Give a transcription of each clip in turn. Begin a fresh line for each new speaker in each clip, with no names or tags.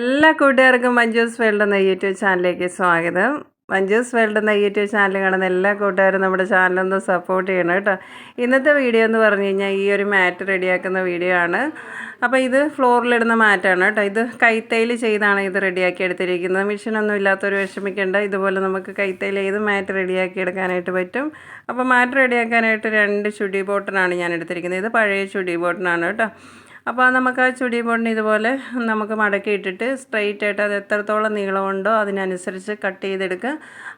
എല്ലാ കൂട്ടുകാർക്കും മഞ്ജൂസ് വേൾഡ് എന്ന യൂട്യൂബ് ചാനലിലേക്ക് സ്വാഗതം. മഞ്ജൂസ് വേൾഡ് എന്ന യൂട്യൂബ് ചാനൽ കാണുന്ന എല്ലാ കൂട്ടുകാരും നമ്മുടെ ചാനലൊന്ന് സപ്പോർട്ട് ചെയ്യണം കേട്ടോ. ഇന്നത്തെ വീഡിയോ എന്ന് പറഞ്ഞു കഴിഞ്ഞാൽ ഈ ഒരു മാറ്റ് റെഡിയാക്കുന്ന വീഡിയോ ആണ്. അപ്പോൾ ഇത് ഫ്ലോറിലിടുന്ന മാറ്റാണ് കേട്ടോ. ഇത് കൈത്തൈൽ ചെയ്താണ് ഇത് റെഡിയാക്കി എടുത്തിരിക്കുന്നത്. മെഷീനൊന്നും ഇല്ലാത്തൊരു വിഷമിക്കേണ്ട. ഇതുപോലെ നമുക്ക് കൈത്തൈൽ ചെയ്ത് മാറ്റ് റെഡിയാക്കി എടുക്കാനായിട്ട് പറ്റും. അപ്പോൾ മാറ്റ് റെഡിയാക്കാനായിട്ട് രണ്ട് ചുടി ബോട്ടനാണ് ഞാൻ എടുത്തിരിക്കുന്നത്. ഇത് പഴയ ചുടി ബോട്ടനാണ് കേട്ടോ. അപ്പോൾ നമുക്ക് ആ ചുടി പൊണ്ണ് ഇതുപോലെ നമുക്ക് മടക്കി ഇട്ടിട്ട് സ്ട്രെയിറ്റ് ആയിട്ട് അത് എത്രത്തോളം നീളമുണ്ടോ അതിനനുസരിച്ച് കട്ട് ചെയ്തെടുക്കുക.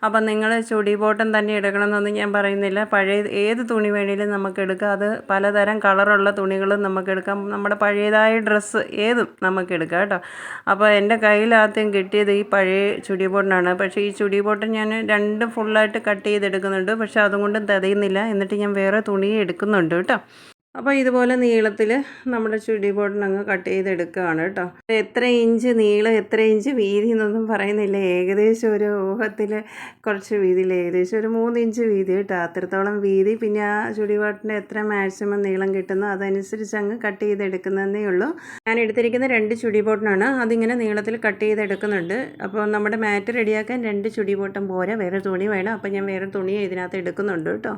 അപ്പം നിങ്ങൾ ചുടി ബോട്ടം തന്നെ എടുക്കണമെന്നൊന്നും ഞാൻ പറയുന്നില്ല. പഴയ ഏത് തുണി വേണേലും നമുക്ക് എടുക്കാം. അത് പലതരം കളറുള്ള തുണികളും നമുക്ക് എടുക്കാം. നമ്മുടെ പഴയതായ ഡ്രസ്സ് ഏതും നമുക്ക് എടുക്കാം കേട്ടോ. അപ്പോൾ എന്റെ കയ്യിലാദ്യം കിട്ടിയത് ഈ പഴയ ചുടി ബോട്ടനാണ് പക്ഷേ ഈ ചുടി ബോട്ടം ഞാൻ രണ്ടും ഫുള്ളായിട്ട് കട്ട് ചെയ്തെടുക്കുന്നുണ്ട്. പക്ഷേ അതുകൊണ്ടും തികയുന്നില്ല. എന്നിട്ട് ഞാൻ വേറെ തുണി എടുക്കുന്നുണ്ട് കേട്ടോ. അപ്പോൾ ഇതുപോലെ നീളത്തിൽ നമ്മുടെ ചുടി ബോട്ടിനങ്ങ് കട്ട് ചെയ്തെടുക്കുകയാണ് കേട്ടോ. എത്ര ഇഞ്ച് നീളം എത്ര ഇഞ്ച് വീതി എന്നൊന്നും പറയുന്നില്ല. ഏകദേശം ഒരു ഊഹത്തിൽ കുറച്ച് വീതിയിൽ ഏകദേശം ഒരു മൂന്ന് ഇഞ്ച് വീതി കേട്ടോ. അത്രത്തോളം വീതി. പിന്നെ ആ ചുടി ബോട്ടിന്റെ എത്ര മാക്സിമം നീളം കിട്ടുന്നു അതനുസരിച്ച് അങ്ങ് കട്ട് ചെയ്തെടുക്കുന്നതേ ഉള്ളൂ. ഞാൻ എടുത്തിരിക്കുന്ന രണ്ട് ചുടി ബോട്ടിനാണ് അതിങ്ങനെ നീളത്തിൽ കട്ട് ചെയ്തെടുക്കുന്നുണ്ട്. അപ്പോൾ നമ്മുടെ മാറ്റ് റെഡിയാക്കാൻ രണ്ട് ചുടി ബോട്ടം പോരാ. വേറെ തുണി വേണം. അപ്പോൾ ഞാൻ വേറെ തുണി ഇതിനകത്ത് എടുക്കുന്നുണ്ട് കേട്ടോ.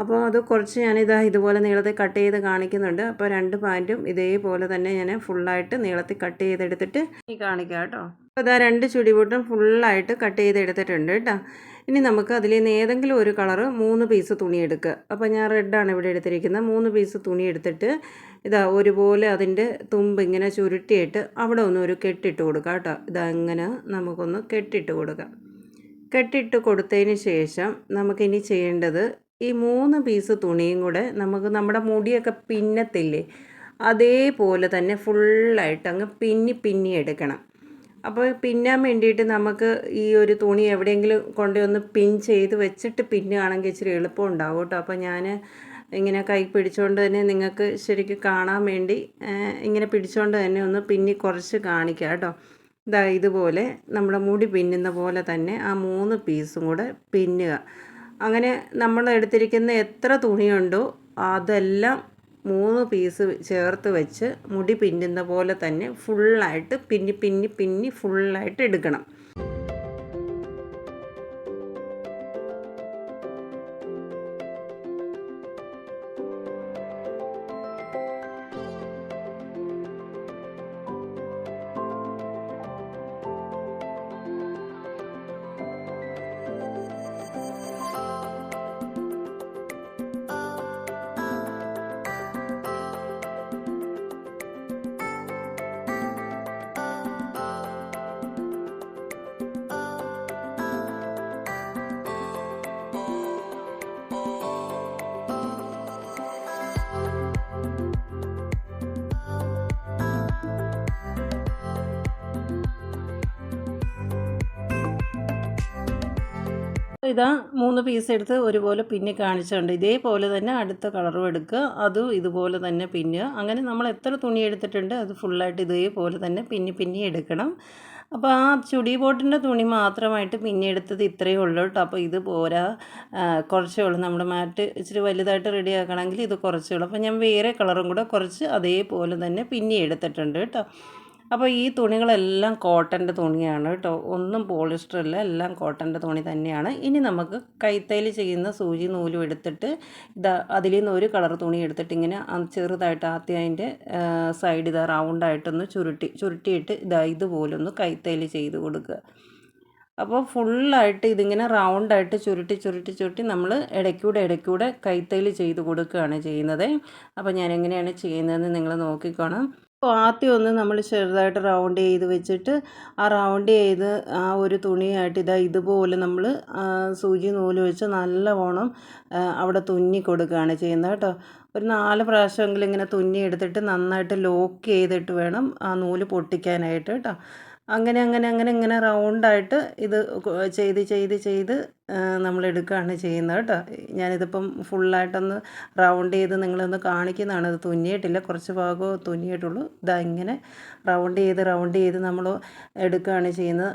അപ്പോൾ അത് കുറച്ച് ഞാനിത് ഇതുപോലെ നീളത്തിൽ കട്ട് ചെയ്ത് കാണിക്കുന്നുണ്ട്. അപ്പോൾ രണ്ട് പാന്റും ഇതേപോലെ തന്നെ ഞാൻ ഫുള്ളായിട്ട് നീളത്തിൽ കട്ട് ചെയ്തെടുത്തിട്ട് ഈ കാണിക്കാം കേട്ടോ. അപ്പോൾ ഇതാ രണ്ട് ചുടിപൂട്ടും ഫുള്ളായിട്ട് കട്ട് ചെയ്തെടുത്തിട്ടുണ്ട് കേട്ടോ. ഇനി നമുക്ക് അതിൽ നിന്ന് ഏതെങ്കിലും ഒരു കളറ് മൂന്ന് പീസ് തുണി എടുക്കുക. അപ്പോൾ ഞാൻ റെഡാണ് ഇവിടെ എടുത്തിരിക്കുന്നത്. മൂന്ന് പീസ് തുണി എടുത്തിട്ട് ഇതാ ഒരുപോലെ അതിന്റെ തുമ്പ് ഇങ്ങനെ ചുരുട്ടിയിട്ട് അവിടെ ഒന്ന് ഒരു കെട്ടിട്ട് കൊടുക്കുക കേട്ടോ. ഇതാ ഇങ്ങനെ നമുക്കൊന്ന് കെട്ടിട്ട് കൊടുക്കാം. കെട്ടിട്ട് കൊടുത്തതിന് ശേഷം നമുക്കിനി ചെയ്യേണ്ടത് ഈ മൂന്ന് പീസ് തുണിയും കൂടെ നമുക്ക് നമ്മുടെ മുടിയൊക്കെ പിന്നത്തില്ലേ? അതേപോലെ തന്നെ ഫുള്ളായിട്ട് അങ്ങ് പിന്നി പിന്നി എടുക്കണം. അപ്പോൾ പിന്നാൻ വേണ്ടിയിട്ട് നമുക്ക് ഈ ഒരു തുണി എവിടെയെങ്കിലും കൊണ്ടുവന്ന് പിൻ ചെയ്ത് വെച്ചിട്ട് പിന്നുകയാണെങ്കിൽ ഇച്ചിരി എളുപ്പം ഉണ്ടാവും കേട്ടോ. അപ്പോൾ ഞാൻ ഇങ്ങനെ കൈ പിടിച്ചുകൊണ്ട് തന്നെ നിങ്ങൾക്ക് ശരിക്കും കാണാൻ വേണ്ടി ഇങ്ങനെ പിടിച്ചുകൊണ്ട് തന്നെ ഒന്ന് പിന്നി കുറച്ച് കാണിക്കാം കേട്ടോ. ഇതാ ഇതുപോലെ നമ്മുടെ മുടി പിന്നുന്ന പോലെ തന്നെ ആ മൂന്ന് പീസും കൂടെ പിന്നുക. അങ്ങനെ നമ്മൾ എടുത്തിരിക്കുന്ന എത്ര തുണിയുണ്ടോ അതെല്ലാം മൂന്ന് പീസ് ചേർത്ത് വെച്ച് മുടി പിന്നുന്ന പോലെ തന്നെ ഫുള്ളായിട്ട് പിന്നി പിന്നി പിന്നി ഫുള്ളായിട്ട് എടുക്കണം. ഇതാ മൂന്ന് പീസ് എടുത്ത് ഒരുപോലെ പിന്നെ കാണിച്ചുണ്ട് ഇതേപോലെ തന്നെ അടുത്ത കളറും എടുക്കുക. അതും ഇതുപോലെ തന്നെ പിന്നുക. അങ്ങനെ നമ്മൾ എത്ര തുണി എടുത്തിട്ടുണ്ട് അത് ഫുള്ളായിട്ട് ഇതേപോലെ തന്നെ പിന്നി പിന്നി എടുക്കണം. അപ്പോൾ ആ ചുടി ബോട്ടിന്റെ തുണി മാത്രമായിട്ട് പിന്നെ എടുത്തത് ഇത്രയേ ഉള്ളൂ കേട്ടോ അപ്പോൾ ഇത് പോരാ. കുറച്ചേ ഉള്ളൂ. നമ്മുടെ മാറ്റ് ഇച്ചിരി വലുതായിട്ട് റെഡി ആക്കണമെങ്കിൽ ഇത് കുറച്ചേ ഉള്ളൂ. അപ്പോൾ ഞാൻ വേറെ കളറും കൂടെ കുറച്ച് അതേപോലെ തന്നെ പിന്നെ എടുത്തിട്ടുണ്ട് കേട്ടോ അപ്പോൾ ഈ തുണികളെല്ലാം കോട്ടന്റെ തുണിയാണ് കേട്ടോ. ഒന്നും പോളിസ്റ്റർ ഇല്ല എല്ലാം കോട്ടന്റെ തുണി തന്നെയാണ്. ഇനി നമുക്ക് കൈത്തൈൽ ചെയ്യുന്ന സൂചി നൂലും എടുത്തിട്ട് ഇതാ അതിൽ നിന്ന് ഒരു കളർ തുണി എടുത്തിട്ട് ഇങ്ങനെ ചെറുതായിട്ട് ആദ്യം അതിന്റെ സൈഡ് ഇതാ റൗണ്ടായിട്ടൊന്ന് ചുരുട്ടി ചുരുട്ടിയിട്ട് ഇതാ ഇതുപോലൊന്ന് കൈത്തൈൽ ചെയ്ത് കൊടുക്കുക. അപ്പോൾ ഫുള്ളായിട്ട് ഇതിങ്ങനെ റൗണ്ടായിട്ട് ചുരുട്ടി ചുരുട്ടി ചുരുട്ടി നമ്മൾ ഇടയ്ക്കൂടെ ഇടയ്ക്കൂടെ കൈത്തൈൽ ചെയ്ത് കൊടുക്കുകയാണ് ചെയ്യുന്നത്. അപ്പോൾ ഞാൻ എങ്ങനെയാണ് ചെയ്യുന്നതെന്ന് നിങ്ങൾ നോക്കിക്കോണം. അപ്പോൾ ആദ്യം ഒന്ന് നമ്മൾ ചെറുതായിട്ട് റൗണ്ട് ചെയ്ത് വെച്ചിട്ട് ആ റൗണ്ട് ചെയ്ത് ആ ഒരു തുണിയായിട്ട് ഇതാ ഇതുപോലെ നമ്മൾ സൂചി നൂൽ വെച്ച് നല്ലവണ്ണം അവിടെ തുന്നി കൊടുക്കുകയാണ് ചെയ്യുന്നത് കേട്ടോ. ഒരു നാല് പ്രാവശ്യമെങ്കിലും ഇങ്ങനെ തുന്നി എടുത്തിട്ട് നന്നായിട്ട് ലോക്ക് ചെയ്തിട്ട് വേണം ആ നൂൽ പൊട്ടിക്കാനായിട്ട് കേട്ടോ. അങ്ങനെ അങ്ങനെ അങ്ങനെ ഇങ്ങനെ റൗണ്ടായിട്ട് ഇത് ചെയ്ത് ചെയ്ത് ചെയ്ത് നമ്മൾ എടുക്കുകയാണ് ചെയ്യുന്നത് കേട്ടോ. ഞാനിതിപ്പം ഫുള്ളായിട്ടൊന്ന് റൗണ്ട് ചെയ്ത് നിങ്ങളൊന്ന് കാണിക്കുന്നതാണ്. ഇത് തുന്നിയിട്ടില്ല. കുറച്ച് ഭാഗമോ തുന്നിയിട്ടുള്ളൂ. ഇതാ ഇങ്ങനെ റൗണ്ട് ചെയ്ത് റൗണ്ട് ചെയ്ത് നമ്മൾ എടുക്കുകയാണ് ചെയ്യുന്നത്.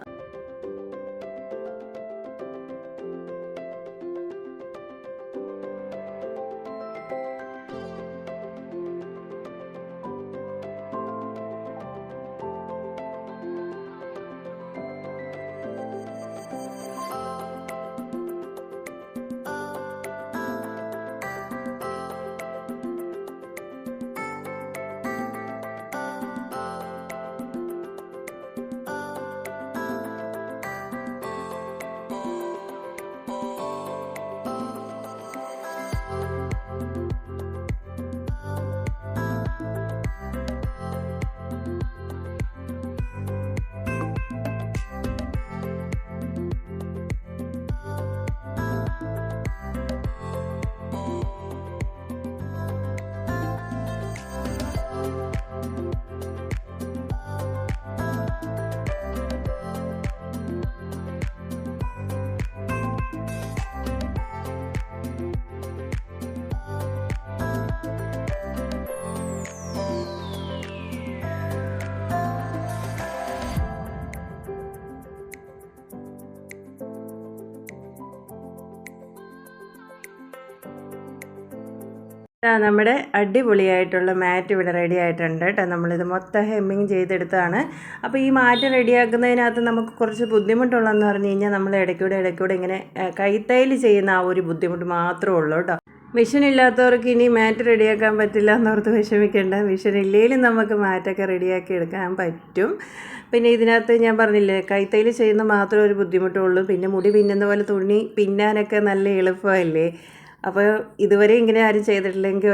നമ്മുടെ അടിപൊളിയായിട്ടുള്ള മാറ്റ് ഇവിടെ റെഡി ആയിട്ടുണ്ട് കേട്ടോ നമ്മളിത് മൊത്തം ഹെമ്മിങ് ചെയ്തെടുത്താണ് അപ്പോൾ ഈ മാറ്റ് റെഡിയാക്കുന്നതിനകത്ത് നമുക്ക് കുറച്ച് ബുദ്ധിമുട്ടുള്ളതെന്ന് പറഞ്ഞു കഴിഞ്ഞാൽ നമ്മൾ ഇടയ്ക്കൂടെ ഇടയ്ക്കൂടെ ഇങ്ങനെ കൈത്തൈൽ ചെയ്യുന്ന ആ ഒരു ബുദ്ധിമുട്ട് മാത്രമേ ഉള്ളൂ കേട്ടോ മെഷീൻ ഇല്ലാത്തവർക്ക് ഇനി മാറ്റ് റെഡിയാക്കാൻ പറ്റില്ല എന്നോർത്ത് വിഷമിക്കേണ്ട. മെഷീൻ ഇല്ലെങ്കിലും നമുക്ക് മാറ്റൊക്കെ റെഡിയാക്കി എടുക്കാൻ പറ്റും. പിന്നെ ഇതിനകത്ത് ഞാൻ പറഞ്ഞില്ലേ കൈത്തൈൽ ചെയ്യുന്ന മാത്രമേ ഒരു ബുദ്ധിമുട്ടുള്ളൂ. പിന്നെ മുടി പിന്നുന്ന പോലെ തുണി പിന്നാനൊക്കെ നല്ല എളുപ്പമല്ലേ? അപ്പോൾ ഇതുവരെ ഇങ്ങനെ ആരും ചെയ്തിട്ടില്ലെങ്കിൽ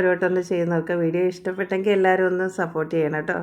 ചെയ്ത് നോക്കുക വീഡിയോ ഇഷ്ടപ്പെട്ടെങ്കിൽ എല്ലാവരും ഒന്ന് സപ്പോർട്ട് ചെയ്യണം കേട്ടോ.